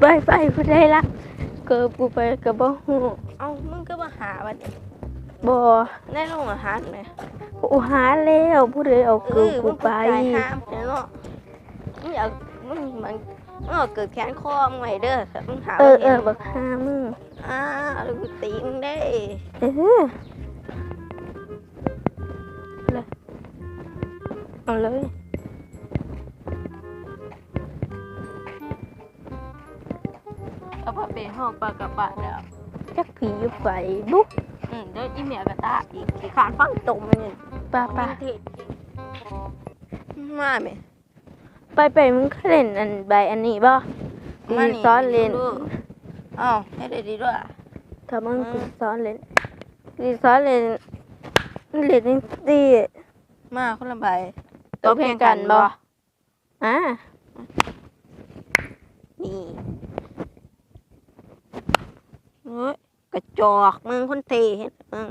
ไปไปผู้ใดละเกิดกูไปกับบ่ฮู้เอ้ามึงก็มาหาวันนี้บ่ได้โรงอาหารไหมกูหาแล้วผู้ใดเอาเอเกิดอกูมึงไปไปห้ามเนาะมึงอยากมึงมันมึงเอาเกิดแขนคอมึงไว้เด้อถ้ามึงหาเออเอบ่อห็นบักหามึงอ่าแล้วกูตีมึงได้เออเลยเอาเลย เอาผ้าเปห้องปลากระบะแล้วจักผีอยู่ไปบุ๊กอืมเดี๋ยวอีเมียกระตาอีกขี้ขานฟังตรงมันนี่ป้าป้าที่มาไหมไปไปมึงเคยเล่นอันใบอันนี้บ่มาดีซ้อนเล่นดูเอ้าให้ได้ดีด้วยถ้ามึงอืมดีซ้อนเล่นดีซ้อนเล่นเล่นนี่ดีมาคนละใบตัวเพียงกันบ่อ่านี่ เฮ้ยกระจอกมึงคนเทเห็นมึง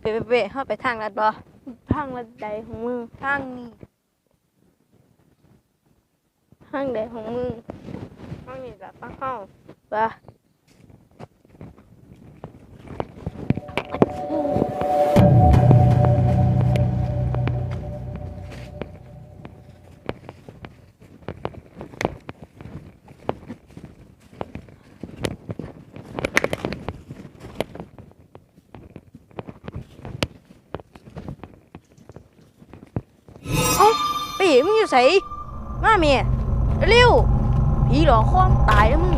เป๊ะเป๊ะเข้าไปทางลัดบ่ทางลัดใดของมึงทางนี้ทางใดของมึงทางนี้ละป้าเข้าป่ะ มึงอยู่ไสมาเมียเร็วผีหลอกคอมตายแล้วมึง